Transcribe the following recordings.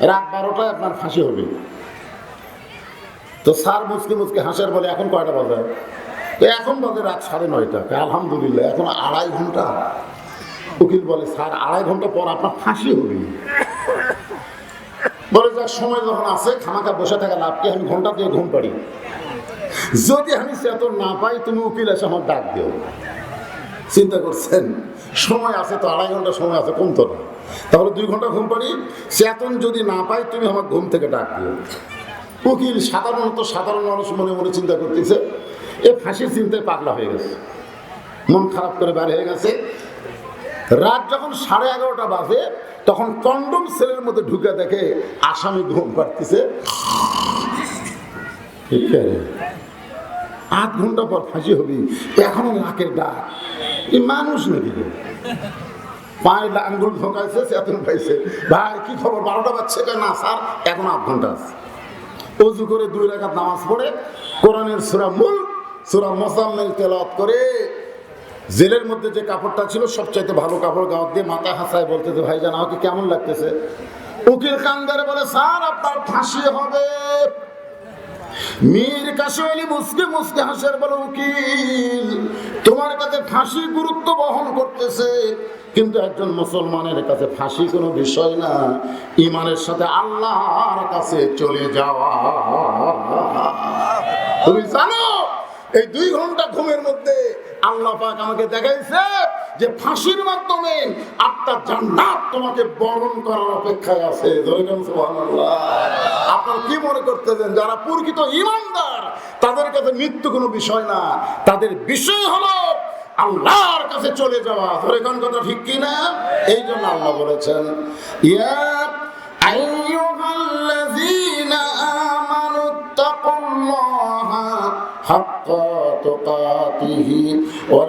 রাত বারোটায় আপনার ফাঁসি হবে। তো স্যার মুসকে মুসকে হাসের বলে, এখন কয়টা বাজে? তো এখন বাজে রাত সাড়ে নয়টা। আলহামদুলিল্লাহ, এখন আড়াই ঘণ্টা। উকিল বলে, স্যার, আড়াই ঘণ্টা পর আপনার ফাঁসি হবে। বলে, যাক, সময় যখন আছে খামাকা বসে থাকা লাভকে আমি ঘণ্টা দিয়ে ঘুম পাড়ি। যদি আমি চেতন না পাই, তুমি উকিল এসে আমার ডাক দিও। চিন্তা করছেন? সময় আছে তো, আড়াই ঘণ্টা সময় আছে কম তো না। তাহলে দুই ঘণ্টা ঘুম পাড়ি, চেতন যদি না পাই তুমি আমার ঘুম থেকে ডাক দিও। উকিল সাধারণত সাধারণ মানুষ মনে মনে চিন্তা করতেছে, এ ফাঁসির চিন্তায় পাগলা হয়ে গেছে। মন খারাপ করে বের হয়ে গেছে। রাত যখন সাড়ে এগারোটা বাজে, তখন কন্ডম সেলের মধ্যে ঢুকে দেখে আসামি ঘুম পাড়তেছে। আধ ঘণ্টা পর ফাঁসি হবি, এখনও নাকের ডাক। এই মানুষ নাকি রে? পায়ে আঙ্গুল ঢোকাইছে চেতন পাইছে। ভাই, কি খবর? বারোটা বাজছে না, স্যার, এখন আধ ঘণ্টা আছে। অজু করে দুই রাখাত নামাজ পড়ে, কোরআনের সুরা মূল, সুরা মোসাম্মেল তেলাওয়াত করে, জেলের মধ্যে যে কাপড়টা ছিল, সবচাইতে ভালো কাপড় গাওয়ার দিয়ে মাথা হাসায় বলতেছে ভাই জান আমাকে কেমন লাগতেছে? উকিল কান্দারে বলে, স্যার, আপনার ফাঁসি হবে। মীর কাশোয়ালি মুসকে মুসকে হাসের বলে উকিল। তোমার কাছে ফাঁসি গুরুত্ব বহন করতেছে, কিন্তু একজন মুসলমানের কাছে ফাঁসি কোনো বিষয় না। ইমানের সাথে আল্লাহর কাছে চলে যাওয়া। তুমি জানো, এই দুই ঘণ্টা ঘুমের মধ্যে আল্লাহ পাক আমাকে দেখাইছে যে ফাঁসির মাধ্যমে আটটা জান্নাত তোমাকে বরণ করার অপেক্ষায় আছে। আপনার কি মনে করতেছেন, যারা প্রকৃত ইমানদার, তাদের কাছে মৃত্যু কোনো বিষয় না। তাদের বিষয় হলো আল্লাহর কাছে চলে যাওয়া। ধরে কোন কথা ঠিক কি না এই জন্য আল্লাহ বলেছেন, ইয়া আইয়ুহাল্লাযীনা আমানু তাকুল্লাহা হাক্কা তুকাতিহি ওয়া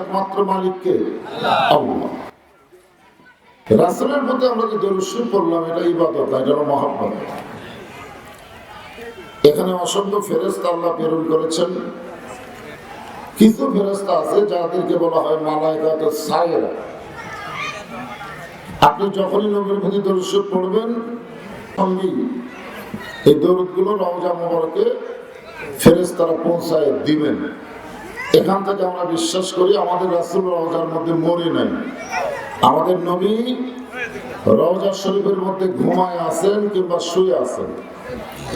একমাত্র মালিককে আমরা যে পড়লাম, এটা ইবাদত এটা এখানে অসংখ্য ফেরেস্তা আল্লাহ প্রেরণ করেছেন। কিছু ফেরেস্তা আছে যাদেরকে বলা হয় মালাইকাত সায়েরা। আপনি যখনই নবীর প্রতি দরুদ পড়বেন সঙ্গেই এই দরুদগুলো রওজা মোবারকে ফেরেস্তারা পৌঁছায় দিবেন। এখান থেকে আমরা বিশ্বাস করি আমাদের রাসূল রওজার মধ্যে মরে নাই। আমাদের নবী রওজা শরীফের মধ্যে ঘুমায় আছেন কিংবা শুয়ে আছেন।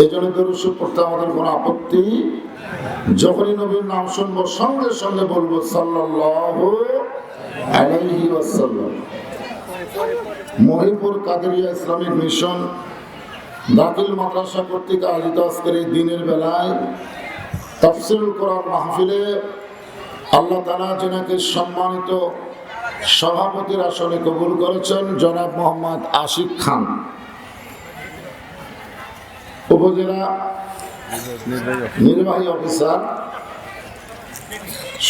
এই জন্য দরুদ পড়তে আমাদের কোনো আপত্তি। যখনই নবীর নাম শুনব, সঙ্গে সঙ্গে বলব সাল্লাল্লাহু আলাইহি ওয়াসাল্লাম। মহিপুর কাদেরিয়া ইসলামিক মিশন দাখিল মাদ্রাসা কর্তৃক আয়োজিত আজকের এই দিনের বেলায় তফসিল করার মাহফিলে আল্লাহ তালা যেনাকে সম্মানিত সভাপতির আসনে কবুল করেছেন জনাব মোহাম্মদ আশিক খান। উপজেলা নির্বাহী অফিসার।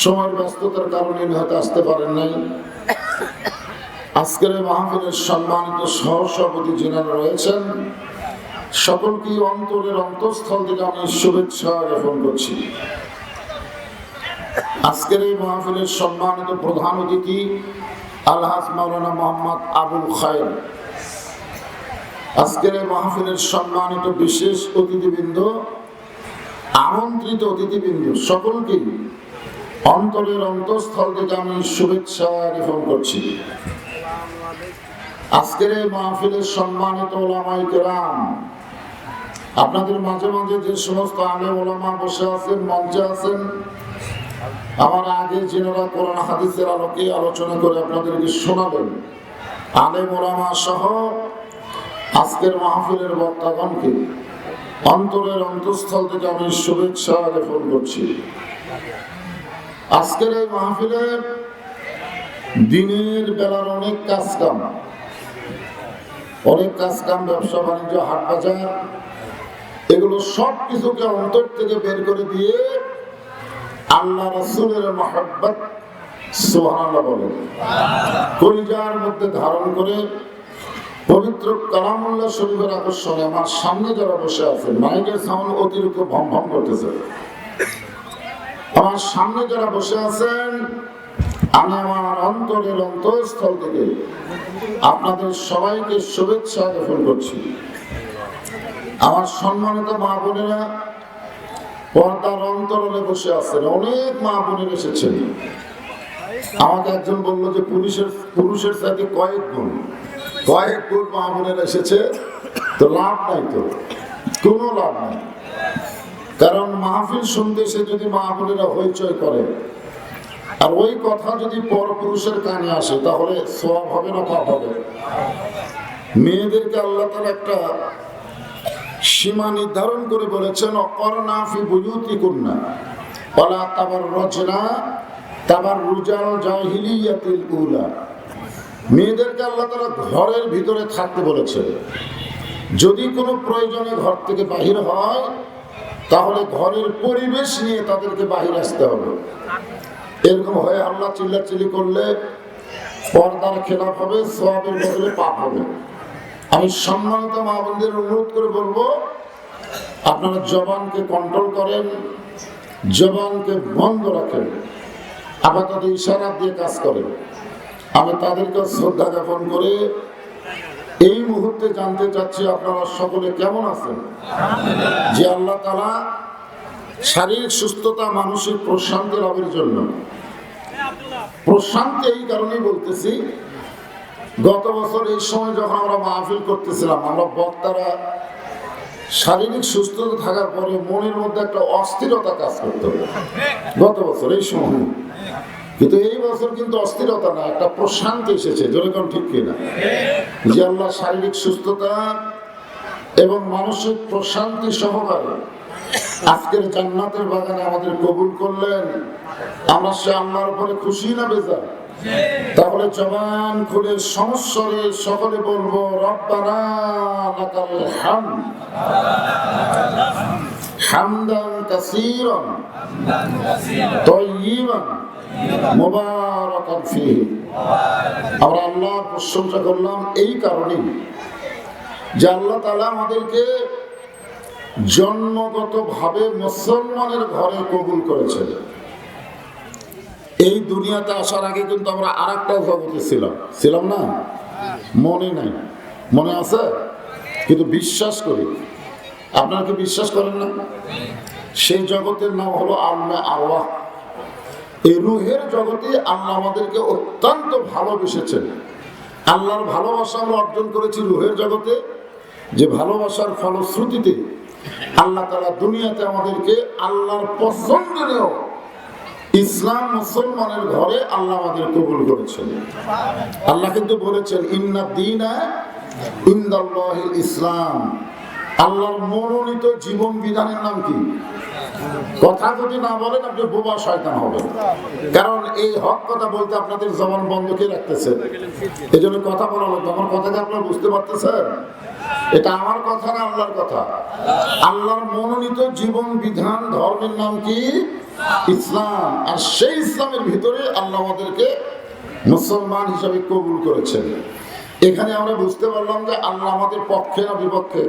সময়ের ব্যস্ততার কারণে হয়তো আসতে পারেন নাই। আজকের মাহফিলের সম্মানিত সহসভাপতি যিনারা রয়েছেন, সকলকে অন্তরের অন্তঃস্থল থেকে আমি শুভেচ্ছা জ্ঞাপন করছি। আজকের এই মাহফিলের সম্মানিত প্রধান অতিথি আলহাজ মাওলানা মোহাম্মদ আবুল খায়ের। আজকের এই মাহফিলের সম্মানিত বিশেষ অতিথিবৃন্দ, আমন্ত্রিত অতিথিবৃন্দ সকলকে অন্তরের অন্তঃস্থল থেকে আমি শুভেচ্ছা জ্ঞাপন করছি। আজকের এই মাহফিলের সম্মানিত ওলামাই কেরাম, আপনাদের মাঝে মাঝে যে সমস্ত আলে ওলামা বসে আছেন, মঞ্চে আছেন, আমার আগে যেনারা কোরআন হাদিসের আলোকে আলোচনা করে আপনাদেরকে শোনাবেন আলে ওলামা সহ আজকের মাহফিলের বক্তাগণকে অন্তরের অন্তঃস্থল থেকে আমি শুভেচ্ছা জ্ঞাপন করছি। আজকের এই মাহফিলে দিনের বেলার অনেক কাজ কাম অনেক কাজ কাম, ব্যবসা, বাণিজ্য, হাট বাজার, এগুলো সব কিছুকে অন্তর থেকে বের করে দিয়ে আল্লাহ রসুলের মহাব্বত কলিজার মধ্যে ধারণ করে পবিত্র আমার সামনে যারা বসে আছে মাইকের সাউন্ড অতিরিক্ত ভম আমার সামনে যারা বসে আছেন, আমি আমার অন্তরের অন্তঃস্থল থেকে আপনাদের সবাইকে শুভেচ্ছা জ্ঞাপন করছি। আমার সম্মানিত মা বোনেরা পর্দার অন্তরালে বসে আছেন, অনেক মা বোনের এসেছেন। আমাকে একজন বলল যে পুরুষের পুরুষের সাথে কয়েক গুণ কয়েক গুণ মা বোনের এসেছে, তো লাভ নাই তো, কোনো লাভ নাই। কারণ মাহফিল শুনতে এসে যদি মা বোনেরা হইচই করে আর ওই কথা যদি পর পুরুষের কানে আসে, তাহলে সব হবে না, পাপ হবে। মেয়েদেরকে আল্লাহ তালা একটা সীমা নির্ধারণ করে বলেছেন, অকরনা ফি বুয়ুতি কন্যা ওলা তাবার রচনা তাবার রুজাল জাহিলিয়াতিল উলা। মেয়েদেরকে আল্লাহ তালা ঘরের ভিতরে থাকতে বলেছে যদি কোনো প্রয়োজনে ঘর থেকে বাহির হয়, তাহলে ঘরের পরিবেশ নিয়ে তাদেরকে বাহির আসতে হবে। এরকম হয়ে আল্লাহ চিল্লাচিল্লি করলে পর্দার খেলাফ হবে সবের বদলে পাপ হবে। আমি সম্মানিত মা বোনদের অনুরোধ করে বলব, আপনারা জবানকে কন্ট্রোল করেন, জবানকে বন্ধ রাখেন, আপাতত ইশারা দিয়ে কাজ করেন। আমি তাদেরকে শ্রদ্ধা জ্ঞাপন করে এই মুহূর্তে জানতে চাচ্ছি আপনারা সকলে কেমন আছেন? যে আল্লাহ তালা শারীরিক সুস্থতা, মানসিক প্রশান্তি লাভের জন্য প্রশান্তি এই কারণেই বলতেছি, গত বছর এই সময় যখন আমরা মাহফিল করতেছিলাম, আমরা বক্তারা শারীরিক সুস্থতা থাকার পরে মনের মধ্যে একটা অস্থিরতা কাজ করতো। গত বছর এই সময়। কিন্তু এই বছর কিন্তু অস্থিরতা না, একটা প্রশান্তি এসেছে। যেরকম ঠিক কিনা? যে আল্লাহ শারীরিক সুস্থতা এবং মানসিক প্রশান্তি সহকারে আজকের জান্নাতের বাগানে আমাদের কবুল করলেন। আমরা সে আল্লাহর উপরে খুশি না বেজার? তাহলে জবান খুলে সমস্যরে সকলে বলব, রব্বানা আমরা আল্লাহর প্রশংসা করলাম এই কারণেই যে আল্লাহ তাআলা আমাদেরকে জন্মগতভাবে মুসলমানের ঘরে কবুল করেছেন। এই দুনিয়াতে আসার আগে কিন্তু আমরা আর একটা জগতে ছিলাম। ছিলাম না? মনে নাই। মনে আছে? কিন্তু বিশ্বাস করি। আপনারা কি বিশ্বাস করেন না? সেই জগতের নাম হলো আল্লাহ আল্লাহ। এই রুহের জগতে আল্লাহ আমাদেরকে অত্যন্ত ভালোবেসেছেন। আল্লাহর ভালোবাসা আমরা অর্জন করেছি রুহের জগতে। যে ভালোবাসার ফলশ্রুতিতে আল্লাহ তালা দুনিয়াতে আমাদেরকে আল্লাহর পছন্দনীয় ইসলাম মুসলমানের ঘরে আল্লাহ আমাদের কবুল করেছেন। আল্লাহ কিন্তু বলেছেন, ইন্না দিনা ইসলাম। আল্লাহর মনোনীত জীবন বিধানের নাম কি? কথা যদি না বলেন, আপনি বোবা শয়তান হবেন। কারণ এই হক কথা বলতে আপনাদের জবান বন্ধ কে রাখতেছে? এই জন্য কথা বলা লাগবে আমার কথাকে আপনারা বুঝতে পারতেছেন? এটা আমার কথা না আল্লাহর কথা? আল্লাহর মনোনীত জীবন, বিধান, ধর্মের নাম কি? ইসলাম। আর সেই ইসলামের ভিতরে আল্লাহ আমাদেরকে মুসলমান হিসাবে কবুল করেছেন। এখানে আমরা বুঝতে পারলাম যে আল্লাহ আমাদের পক্ষে না বিপক্ষে?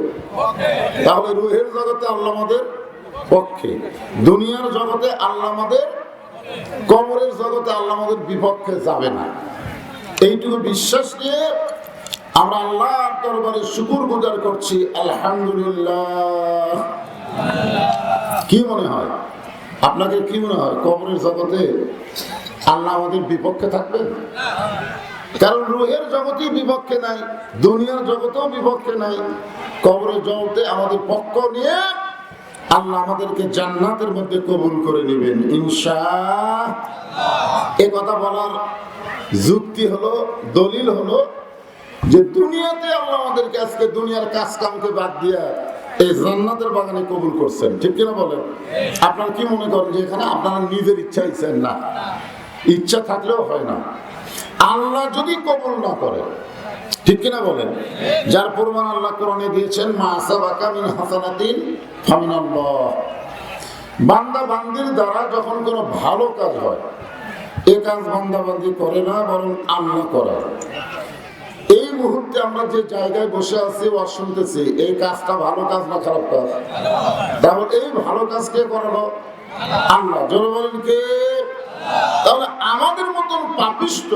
তাহলে রুহের জগতে আল্লাহ আমাদের পক্ষে। দুনিয়ার জগতে আল্লাহ আমাদের, কবরের জগতে আল্লাহ আমাদের বিপক্ষে যাবে না। এইটুকু বিশ্বাস নিয়ে আমরা আল্লাহর দরবারে শুকুর গুজার করছি, আলহামদুলিল্লাহ। কি মনে হয়? আপনাকে কি মনে হয়, কবরের জগতে আল্লাহ আমাদের বিপক্ষে থাকবেন? কারণ রুহের জগতেই বিপক্ষে নাই, দুনিয়ার জগতেও বিপক্ষে নাই কবরের জগতে আমাদের পক্ষ নিয়ে আল্লাহ আমাদেরকে জান্নাতের মধ্যে কবুল করে নেবেন ইনশা এ কথা বলার যুক্তি হলো, দলিল হলো যে দুনিয়াতে আল্লাহ আমাদেরকে আজকে দুনিয়ার কাজ কামকে বাদ দিয়া এই জান্নাতের বাগানে কবুল করছেন। ঠিক কিনা বলেন? আপনারা কি মনে করেন যে এখানে আপনারা নিজের ইচ্ছা ইচ্ছেন না? ইচ্ছা থাকলেও হয় না। আল্লাহ যদি কবুল না করে, ঠিক কিনা বলেন? যার প্রমাণ আল্লাহ কোরআনে দিয়েছেন, মা আসাবাকা মিন হাসানাতিন ফামিনাল্লাহ। বান্দা বান্দির দ্বারা যখন কোনো ভালো কাজ হয়, এ কাজ বান্দা বান্দি করে না, বরং আল্লাহ করে। এই মুহূর্তে আমরা যে জায়গায় বসে আছি ও শুনতেছি, এই কাজটা ভালো কাজ না খারাপ কাজ? তাহলে এই ভালো কাজ কে করালো? আল্লাহ। জোরে বলেন কে? তাহলে আমাদের মতন পাপিষ্ট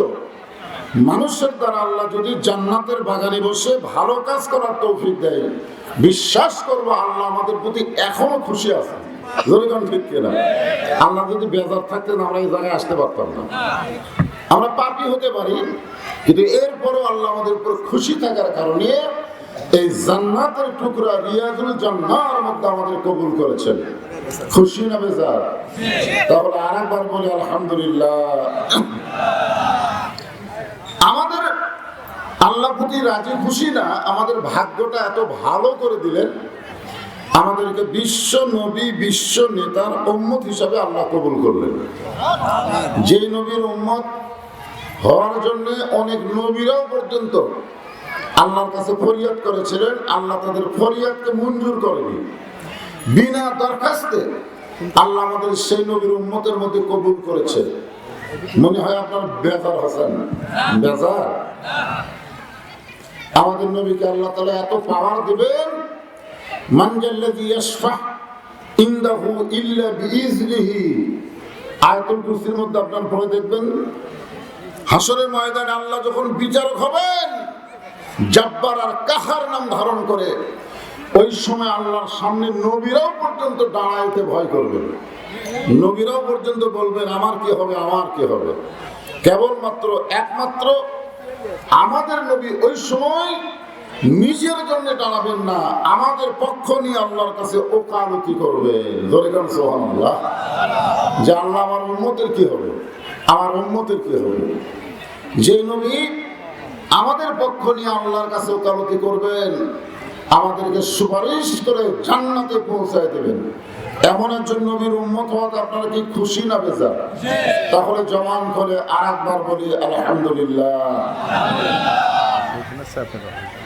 মানুষের দ্বারা আল্লাহ যদি জান্নাতের বাগানে বসে ভালো কাজ করার তৌফিক দেয়, বিশ্বাস করব আল্লাহ আমাদের প্রতি এখনও খুশি আছে। জোরেগণ ঠিক কিনা? আল্লাহ যদি বেজার থাকতেন, আমরা এই জায়গায় আসতে পারতাম না। আমরা পাপি হতে পারি, কিন্তু এরপরও আল্লাহ আমাদের উপর খুশি থাকার কারণে এই জান্নাতের টুকরা রিয়াজুল জান্নার মধ্যে আমাদের কবুল করেছেন। খুশি না বেজার? তাহলে আরেকবার বলি, আলহামদুলিল্লাহ। আমাদের আল্লাহ প্রতি রাজি খুশি না, আমাদের ভাগ্যটা এত ভালো করে দিলেন, আমাদেরকে বিশ্ব নবী, বিশ্ব নেতার উম্মত হিসাবে আল্লাহ কবুল করলেন। যে নবীর উম্মত হওয়ার জন্য অনেক নবীরাও পর্যন্ত আল্লাহর কাছে ফরিয়াদ করেছিলেন। আল্লাহ তাদের ফরিয়াদকে মঞ্জুর করেনি। বিনা দরখাস্তে আল্লাহ আমাদের সেই নবীর উম্মতের মধ্যে কবুল করেছে। মনে হয় আপনার বেজার হাসান। বেজার? আমাদের নবীকে আল্লাহ তালা এত পাওয়ার দিবেন। মানজাল্লাযী ইয়াশফা ইনদাহু ইল্লা বিইজনিহি আয়াতুল কুরসির মধ্যে আপনার পড়ে দেখবেন হাসরের ময়দানে আল্লাহ যখন বিচারক হবেন, জাব্বার আর কাহার নাম ধারণ করে, ওই সময় আল্লাহর সামনে নবীরাও পর্যন্ত দাঁড়াইতে ভয় করবেন। নবীরাও পর্যন্ত বলবেন, আমার কি হবে, আমার কি হবে? কেবলমাত্র একমাত্র আমাদের নবী ওই সময় নিজের জন্য দাঁড়াবেন না, আমাদের পক্ষ নিয়ে আল্লাহর কাছে ওকালতি করবে। কারণ সোহান যে আল্লাহ আমার উন্মতের কি হবে? আমার উন্মতের কি হবে? যে নবী আমাদের পক্ষ নিয়ে আল্লাহর কাছে ওকালতি করবেন, আমাদেরকে সুপারিশ করে জান্নাতে পৌঁছায় দেবেন। এমন একজন নবীর উন্মত হওয়াতে আপনারা কি খুশি না বেজার? তাহলে জমান করে আর একবার বলি, আলহামদুলিল্লাহ।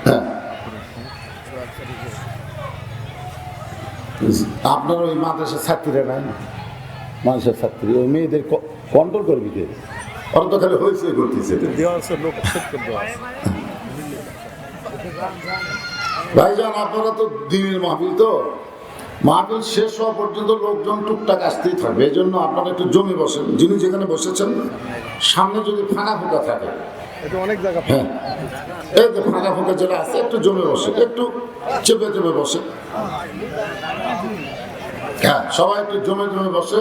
হ্যাঁ। আপনার ওই মাদ্রাসার ছাত্রীরা নাই? মানুষের ছাত্রী, ওই মেয়েদের কন্ট্রোল করবি ওরা তো খালি হয়েছে করতেছে। ভাইজান আপনারা তো দিনের মাহফিল তো। মাহফিল শেষ হওয়া পর্যন্ত লোকজন টুকটাক আসতেই থাকবে। এই জন্য আপনারা একটু জমে বসেন। যিনি যেখানে বসেছেন সামনে যদি ফাঁকা ফোঁকা থাকে। অনেক জায়গা হ্যাঁ। এই যে ফাঁকা ফোঁকা যেটা আছে একটু জমে বসে একটু চেপে চেপে বসে হ্যাঁ সবাই একটু জমে জমে বসে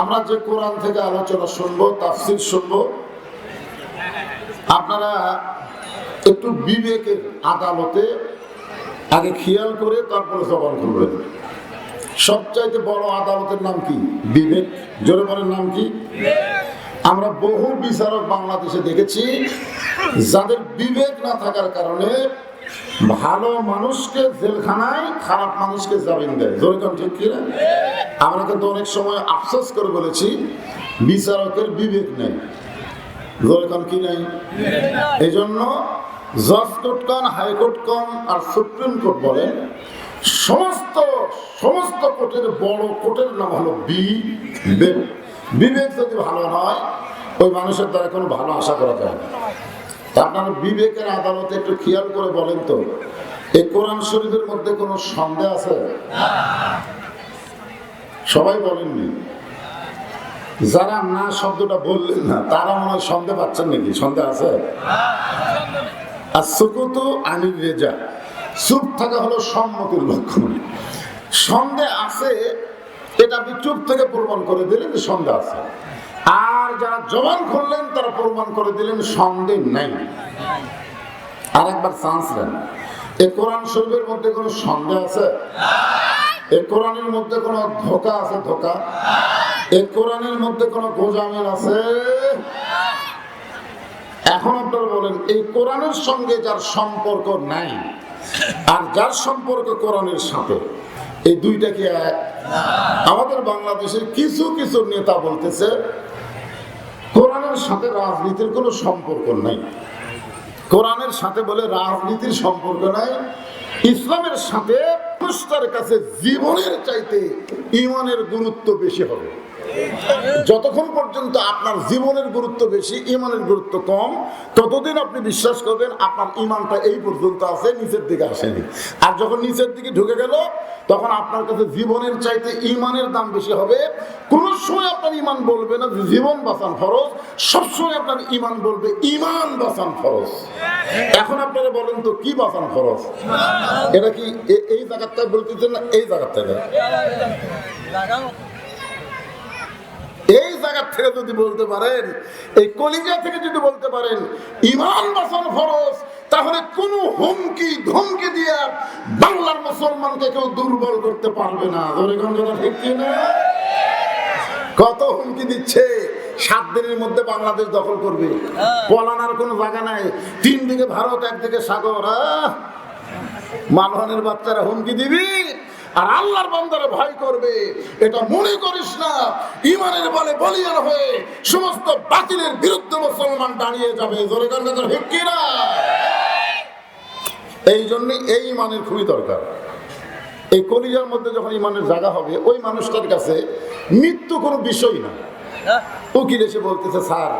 আমরা যে কোরআন থেকে আলোচনা শুনব, তাফসির শুনব, আপনারা একটু বিবেকের আদালতে আগে খেয়াল করে তারপরে জবান করবেন। সবচাইতে বড় আদালতের নাম কি? বিবেক। জোরে বলেন নাম কি? আমরা বহু বিচারক বাংলাদেশে দেখেছি যাদের বিবেক না থাকার কারণে ভালো মানুষকে জেলখানায় খারাপ মানুষকে জামিন দেয়। জোরে কোন ঠিক কিনা? আমরা কিন্তু অনেক সময় আফসোস করে বলেছি বিচারকের বিবেক নেই। জোরে কোন কি নাই? এই জন্য জজ কোর্ট কন হাইকোর্ট কন আর সুপ্রিম কোর্ট বলেন সমস্ত সমস্ত কোর্টের বড় কোর্টের নাম হলো বিবেক বিবেক যদি ভালো নয় ওই মানুষের দ্বারা কোনো ভালো আশা করা যায় না। আপনারা বিবেকের আদালতে একটু খেয়াল করে বলেন তো এই কোরআন শরীফের মধ্যে কোনো সন্দেহ আছে? সবাই বলেননি। যারা না শব্দটা বললেন না, তারা মনে হয় সন্দেহ পাচ্ছেন নাকি? সন্দেহ আছে? আর সুকুত আনির রেজা। চুপ থাকা হলো সম্মতির লক্ষণ। সন্দেহ আছে, এটা আপনি চুপ থেকে প্রমাণ করে দিলেন যে সন্দেহ আছে। আর যারা জবান করলেন তারা প্রমাণ করে দিলেন সন্দেহ নাই। আর একবার চান্স নেন এ কোরআন শরীফের মধ্যে কোনো সন্দেহ আছে? এ কোরআনের মধ্যে কোনো ধোকা আছে? ধোকা? এই কোরআনের মধ্যে কোনো গোজামিল আছে? এখন আপনারা বলেন, এই কোরআনের সঙ্গে যার সম্পর্ক নাই আর যার সম্পর্ক কোরআনের সাথে এই দুইটা কি আমাদের বাংলাদেশের কিছু কিছু নেতা বলতেছে, কোরআনের সাথে রাজনীতির কোনো সম্পর্ক নাই। কোরআনের সাথে বলে রাজনীতির সম্পর্ক নাই, ইসলামের সাথে কাছে জীবনের চাইতে ইমানের গুরুত্ব বেশি হবে। যতক্ষণ পর্যন্ত আপনার জীবনের গুরুত্ব বেশি, ইমানের গুরুত্ব কম, ততদিন আপনি বিশ্বাস করবেন আপনার ইমানটা এই পর্যন্ত আছে, নিচের দিকে আসেনি। আর যখন নিচের দিকে ঢুকে গেল, তখন আপনার কাছে জীবনের চাইতে ইমানের দাম বেশি হবে। কোন সময় আপনার ইমান বলবে না, জীবন বাঁচান ফরজ। সবসময় আপনার ইমান বলবে, ইমান বাঁচান ফরজ। এখন আপনারা বলেন তো, কি বাঁচান ফরজ? এটা কি এই জায়গাটা বলতেছেন না, এই জায়গার থেকে এই জায়গা থেকে যদি বলতে পারেন, এই কলিজা থেকে যদি বলতে পারেন, ইমান বাসন ফরজ, তাহলে কোনো হুমকি, ধমকি দিয়ে বাংলার মুসলমানকে কেউ দুর্বল করতে পারবে না। ঠিক না? কত হুমকি দিচ্ছে। সাত দিনের মধ্যে বাংলাদেশ দখল করবে। পলানার কোনো জায়গা নাই। তিন দিকে ভারত একদিকে সাগর। আহ! মালহানের বাচ্চারা হুমকি দিবি? আর আল্লাহর বান্দারা ভয় করবে। এটা মনে করিস না ইমানের বলে বলিয়ান হয়ে সমস্ত বাতিলের বিরুদ্ধে মুসলমান দাঁড়িয়ে যাবে। জোরে গান কথা ঠিক কি না? এই জন্য এই ইমানের খুবই দরকার। এই কলিজার মধ্যে যখন ইমানের জায়গা হবে, ওই মানুষটার কাছে মৃত্যু কোনো বিষয় না। উকিল এসে বলতেছে, স্যার